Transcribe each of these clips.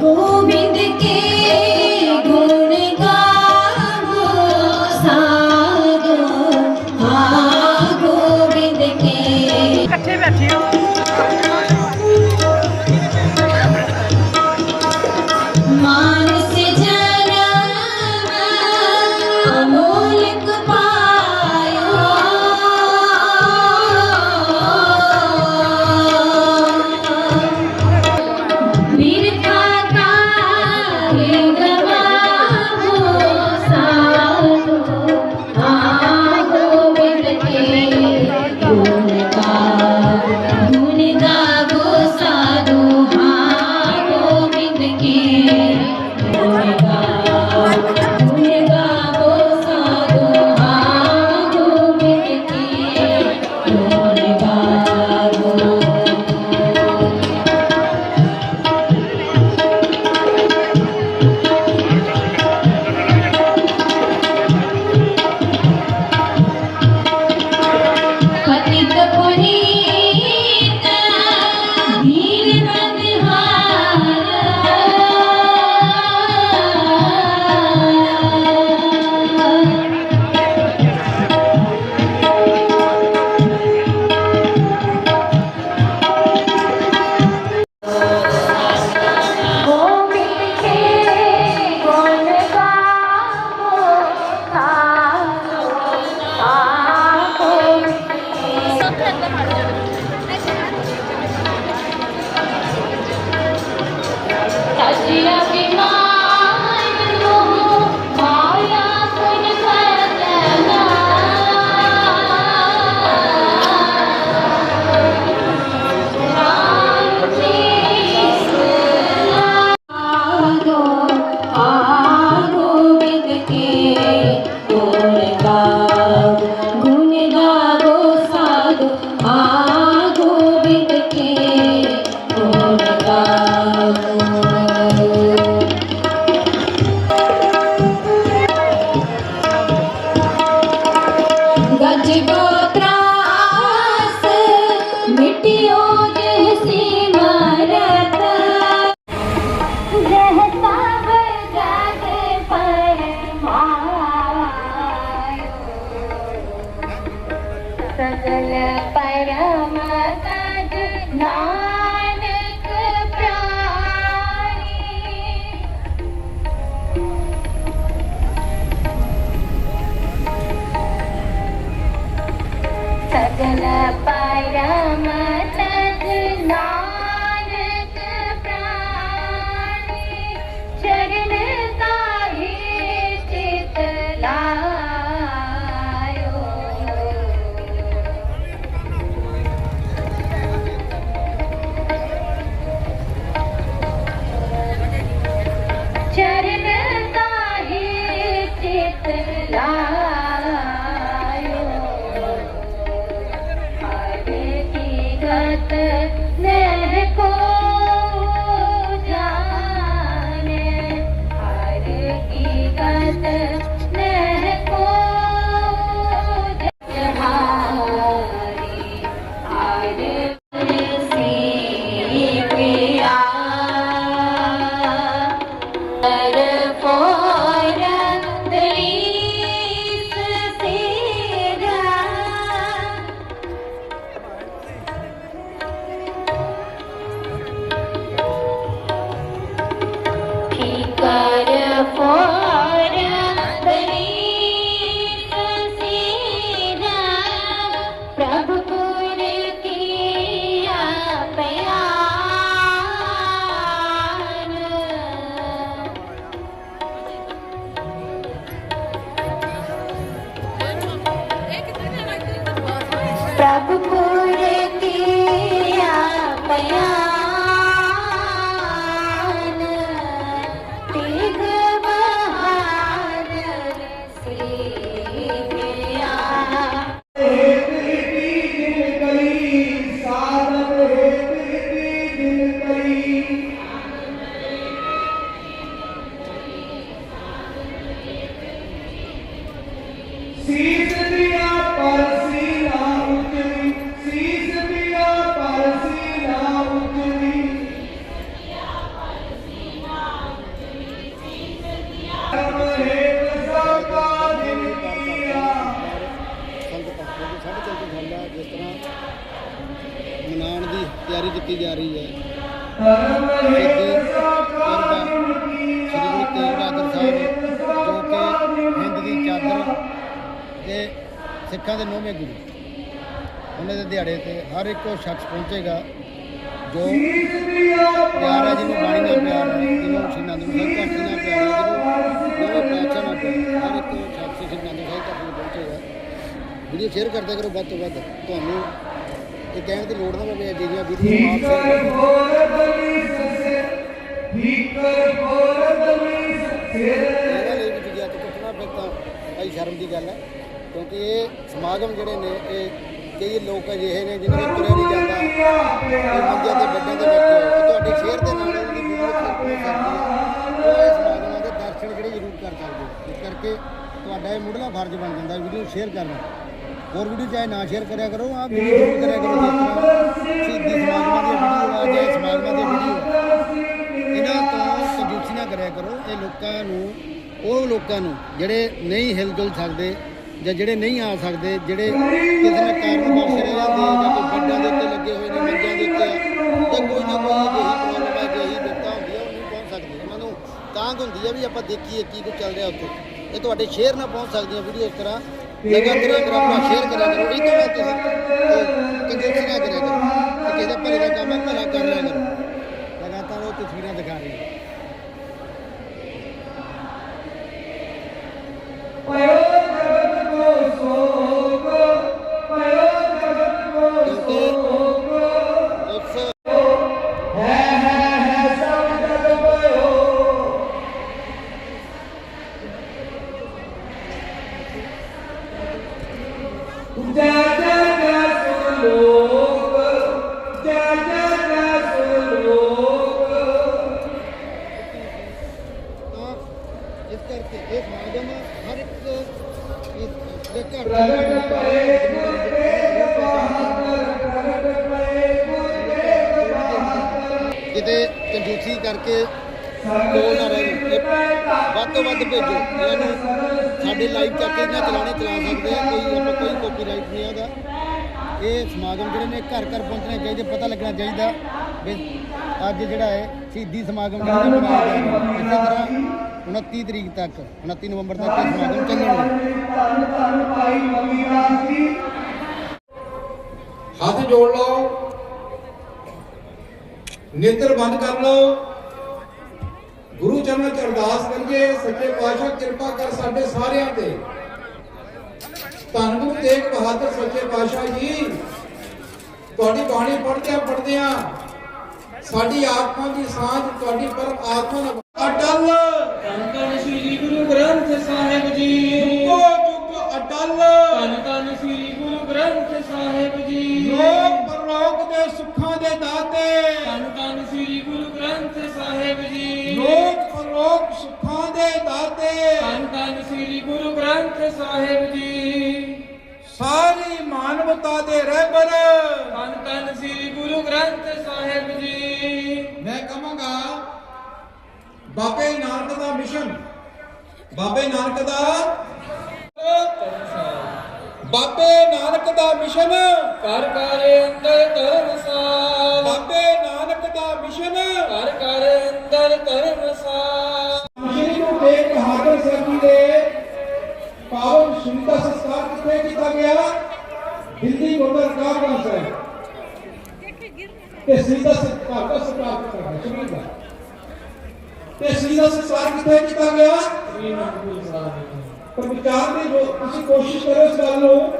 ਗੋਬਿੰਦ ਕੇ ਗੁਣ ਗਾਵੋ ਸਾਧੋ। ਹਾਂ ਗੋਬਿੰਦ ਕੇ। ਇਕੱਠੇ ਬੈਠੇ ਹੋ। ਮਾਨਸ ਜਨਮ ਅਮੋਲਕ ਪਾ かしらびます。ਕੀਤੀ ਜਾ ਰਹੀ ਹੈ। ਸ੍ਰੀ ਗੁਰੂ ਤੇਗ ਬਹਾਦਰ ਸਾਹਿਬ ਜੋ ਕਿ ਹਿੰਦ ਦੀ ਚਾਦਰ ਤੇ ਸਿੱਖਾਂ ਦੇ ਨੌਵੇਂ ਗੁਰੂ। ਉਹਨਾਂ ਦੇ ਦਿਹਾੜੇ ਤੇ ਹਰ ਇੱਕ ਉਹ ਸ਼ਖਸ ਪਹੁੰਚੇਗਾ ਜੋ ਪਿਆਰ ਹੈ ਜਿਹਨੂੰ ਬਾਣੀ ਨਾਲ ਪਿਆਰ ਹੈ ਜਿਹਨੂੰ ਸ਼੍ਰੀ ਅਨੰਦਪੁਰ ਸਾਹਿਬ ਘਾਟੀ ਨਾਲ ਪਿਆਰ ਹੈ ਜਿਹਨੂੰ ਨਵੇਂ ਪਾਤਸ਼ਾਹ ਨਾਲ ਪਿਆਰ ਹਰ ਇੱਕ ਸ਼ਖਸ ਸ਼੍ਰੀ ਅਨੰਦਪੁਰ ਸਾਹਿਬ ਨੂੰ ਪਹੁੰਚੇਗਾ। ਵੀਡੀਓ ਸ਼ੇਅਰ ਕਰਦੇ ਕਰੋ ਵੱਧ ਤੋਂ ਵੱਧ। ਤੁਹਾਨੂੰ ਇਹ ਕਹਿਣ ਦੀ ਲੋੜ ਨਾ ਪਵੇ ਜਿਹੜੀਆਂ share ਭੀਕਰ ਕਰੋ। ਬੋਲ ਬਲੀ ਸਸੇ ਭੀਕਰ ਬੋਲ ਬਲੀ ਸਸੇ। ਇਹਨਾਂ ਲਈ ਵੀ ਜੇ ਕੁੱਟਣਾ ਫਿਰ ਤਾਂ ਭਾਈ ਸ਼ਰਮ ਦੀ ਗੱਲ ਹੈ ਕਿਉਂਕਿ ਇਹ ਸਮਾਗਮ ਜਿਹੜੇ ਨੇ ਇਹ ਕਈ ਲੋਕ ਅਜਿਹੇ ਨੇ ਜਿਨ੍ਹਾਂ ਨੂੰ ਤੁਰਿਆ ਨਹੀਂ ਜਾਂਦਾ। ਇਹ ਮੰਜੇ ਤੇ ਬੱਡਾਂ ਤੇ ਬੈਠੇ ਤੁਹਾਡੇ ਸ਼ੇਅਰ ਦੇ ਨਾਲ ਉਹਦੀ ਵੀਡੀਓ ਸ਼ੇਅਰ ਹੋ। ਉਹ ਇਸ ਸਮਾਗਮਾਂ ਦੇ ਦਰਸ਼ਨ ਜਿਹੜੇ ਜ਼ਰੂਰ ਕਰ ਸਕਦੇ ਹੋ। ਇਸ ਕਰਕੇ ਤੁਹਾਡਾ ਇਹ ਮੁੱਢਲਾ ਫਰਜ਼ ਬਣ ਜਾਂਦਾ ਵੀਡੀਓ ਸ਼ੇਅਰ ਕਰਨਾ। ਹੋਰ ਵੀਡੀਓ ਚਾਹੇ ਨਾ ਸ਼ੇਅਰ ਕਰਿਆ ਕਰੋ ਆਹ ਵੀਡੀਓ ਜ਼ਰੂਰ ਕਰਿਆ ਕਰੋ ਜਿਸ ਸ਼ਹੀਦੀ ਸਮਾਗਮਾਂ ਦੀ ਵੀਡੀਓ ਆ ਜਾਂ ਸਮਾਗਮਾਂ ਦੀ ਵੀਡੀਓ ਇਹਨਾਂ ਤੋਂ ਕੰਜੂਸੀ ਕਰਿਆ ਕਰੋ ਇਹ ਲੋਕਾਂ ਨੂੰ ਉਹ ਲੋਕਾਂ ਨੂੰ ਜਿਹੜੇ ਨਹੀਂ ਹਿਲ ਜੁਲ ਸਕਦੇ ਜਾਂ ਜਿਹੜੇ ਨਹੀਂ ਆ ਸਕਦੇ ਜਿਹੜੇ ਕਿਸੇ ਨਾ ਕਾਰਨ ਵਰਸ ਰਹਿ ਜਾਂ ਕੋਈ ਬੱਡਾਂ ਦੇ ਉੱਤੇ ਲੱਗੇ ਹੋਏ ਨੇ ਮੰਜਾਂ ਦੇ ਉੱਤੇ ਆ, ਜਾਂ ਕੋਈ ਨਾ ਕੋਈ ਅਜਿਹੀ ਪ੍ਰੋਬਲਮ ਹੈ ਜਿਹੀ ਦਿੱਤਾ ਹੁੰਦੀ ਹੈ ਉਹ ਨਹੀਂ ਪਹੁੰਚ ਸਕਦੀ। ਉਹਨਾਂ ਨੂੰ ਤਾਂਗ ਹੁੰਦੀ ਹੈ ਵੀ ਆਪਾਂ ਦੇਖੀਏ ਕੀ ਕੁਝ ਚੱਲ ਰਿਹਾ ਉੱਥੇ। ਇਹ ਤੁਹਾਡੇ ਸ਼ੇਅਰ ਨਾਲ ਪਹੁੰਚ ਸਕਦੀਆਂ ਵੀਡੀਓ ਇਸ ਤਰ੍ਹਾਂ। ਲਗਾਤਾਰ ਅਗਰ ਆਪਣਾ ਸ਼ੇਅਰ ਕਰਿਆ ਕਰੋ ਇਹ ਤੋਂ ਤੁਸੀਂ ਕੰਜੂਸੀ ਨਾ ਕਰਿਆ ਕਰੋ ਕਿ ਕਿਸੇ ਦਾ ਭਲੇ ਦਾ ਕੰਮ ਹੈ ਭਲਾ ਕਰ ਲਿਆ ਕਰੋ। ਲਗਾਤਾਰ ਉਹ ਤਸਵੀਰਾਂ ਦਿਖਾ ਰਹੀ ਉਸ ਹੈ ਇਹ ਸਮਾਗਮ ਹਰ ਇੱਕ ਦੇ ਘਰ ਪ੍ਰਗਟ ਪਏ ਗੁਰ ਤੇਗ ਬਹਾਦਰ ਪ੍ਰਗਟ ਪਏ ਗੁਰ ਤੇਗ ਬਹਾਦਰ ਕਿਤੇ ਕੰਜੂਸੀ ਕਰਕੇ ਕੋਲ ਨਾ ਰਹੇ ਵੱਧ ਤੋਂ ਵੱਧ ਭੇਜੋ ਇਹਨਾਂ ਨੂੰ ਸਾਡੇ ਲਾਈਵ ਚੱਕ ਇਹਨਾਂ ਚਲਾਣੇ ਚਲਾ ਸਕਦੇ ਆ ਕੋਈ ਆਪਾਂ ਕੋਈ ਕਾਪੀਰਾਈਟ ਨਹੀਂ ਹੈਗਾ ਇਹ ਸਮਾਗਮ ਜਿਹੜੇ ਨੇ ਘਰ ਘਰ ਪਹੁੰਚਣੇ ਚਾਹੀਦੇ ਪਤਾ ਲੱਗਣਾ ਚਾਹੀਦਾ ਵੀ ਅੱਜ ਜਿਹੜਾ ਹੈ ਸ਼ਹੀਦੀ ਸਮਾਗਮ ਜਿਹੜਾ ਜਾ ਰਿਹਾ ਇਸੇ ਤਰ੍ਹਾਂ 29 ਤਰੀਕ ਤੱਕ 29 ਨਵੰਬਰ ਤੱਕ ਇਹ ਸਮਾਗਮ ਚੱਲਣਗੇ। ਹੱਥ ਜੋੜ ਲਓ। ਨੇਤਰ ਬੰਦ ਕਰ ਲਓ। ਗੁਰੂ ਚਰਨਾਂ ਚ ਅਰਦਾਸ ਕਰੀਏ, ਸੱਚੇ ਪਾਤਸ਼ਾਹ ਕਿਰਪਾ ਕਰ ਸਾਡੇ ਸਾਰਿਆਂ ਤੇ। ਧੰਨ ਗੁਰੂ ਤੇਗ ਬਹਾਦਰ, ਸੱਚੇ ਪਾਤਸ਼ਾਹ ਜੀ। ਤੁਹਾਡੀ ਬਾਣੀ ਪੜ੍ਹਦਿਆਂ ਪੜ੍ਹਦਿਆਂ ਸਾਡੀ ਆਤਮਾ ਦੀ ਸਾਂਝ, ਤੁਹਾਡੀ ਪਰਮ ਆਤਮਾ ਨਾਲ ਅਟਲ। ਧੰਨ ਧੰਨ ਸ੍ਰੀ ਗੁਰੂ ਗ੍ਰੰਥ ਸਾਹਿਬ ਜੀ। ਜੁਗੋ ਜੁਗ ਅਟਲ। ਧੰਨ ਧੰਨ ਸ੍ਰੀ ਗੁਰੂ ਗ੍ਰੰਥ ਸਾਹਿਬ ਜੀ। ਲੋਕ ਪਰਲੋਕ ਦੇ ਸੁੱਖਾਂ ਦੇ ਦਾਤੇ। ਧੰਨ ਧੰਨ ਸ੍ਰੀ ਗੁਰੂ ਗ੍ਰੰਥ ਸਾਹਿਬ ਜੀ। ਲੋਕ ਪਰਲੋਕ ਸੁੱਖਾਂ ਦੇ ਦਾਤੇ। ਧੰਨ ਧੰਨ ਸ੍ਰੀ ਗੁਰੂ ਗ੍ਰੰਥ ਸਾਹਿਬ ਜੀ। ਸਾਰੀ ਮਾਨਵਤਾ ਦੇ ਰਹਿਬਰ। ਧੰਨ ਧੰਨ ਸ੍ਰੀ ਗੁਰੂ ਗ੍ਰੰਥ ਸਾਹਿਬ ਬਾਬੇ ਨਾਨਕ ਦਾ ਮਿਸ਼ਨ। ਬਾਬੇ ਨਾਨਕ ਦਾ ਬਾਬੇ ਨਾਨਕ ਦਾ ਮਿਸ਼ਨ। ਕਰ ਕਰ ਅੰਦਰ ਧਰਮਸਾਲ ਬਾਬੇ ਨਾਨਕ ਦਾ ਮਿਸ਼ਨ। ਕਰ ਕਰ ਅੰਦਰ ਧਰਮਸਾਲ ਸ਼੍ਰੀ। ਗੁਰੂ ਤੇਗ ਬਹਾਦਰ ਸਾਹਿਬ ਜੀ ਦੇ ਪਾਵਨ ਸ਼ਹੀਦ ਦਾ ਸੰਸਕਾਰ ਕਿੱਥੇ ਕੀਤਾ ਗਿਆ? ਦਿੱਲੀ ਗੁਰਦੁਆਰਾ ਕਾਬਲਾ ਸਾਹਿਬ ਤੇ ਦਾ ਸੰਸਕਾਰ ਦਾ ਸੰਸਕਾਰ ਕੀਤਾ ਗਿਆ ਸ਼ਹੀਦ ਦਾ ਤੇ ਸ਼ਹੀਦ ਦਾ ਸੰਸਕਾਰ ਕਿੱਥੇ ਕੀਤਾ ਗਿਆ? ਸ੍ਰੀ ਅਨੰਦਪੁਰ ਸਾਹਿਬ ਪਰ ਵਿਚਾਰ ਦੀ ਜੋ ਤੁਸੀਂ ਕੋਸ਼ਿਸ਼ ਕਰੋ ਇਸ ਗੱਲ ਨੂੰ।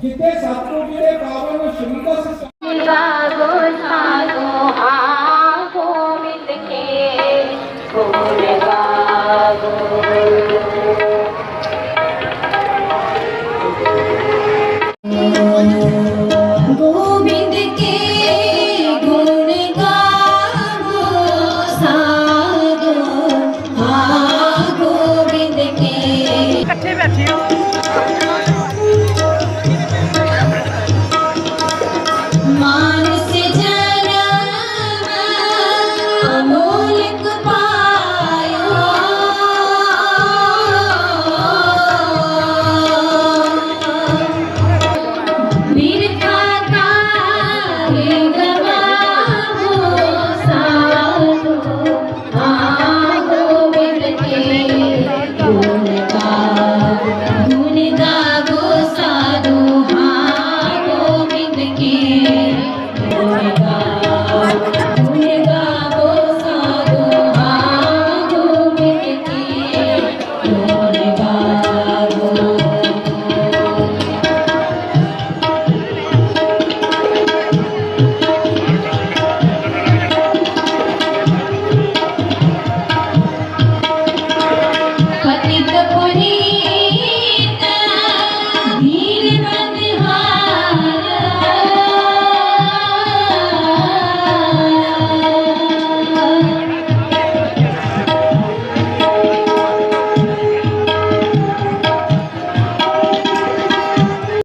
ਜਿੱਥੇ ਸਤਿਗੁਰੂ ਜੀ ਦੇ ਪਾਵਨ ਸ਼ਹੀਦ ਦਾ ਸੰਸਕਾਰ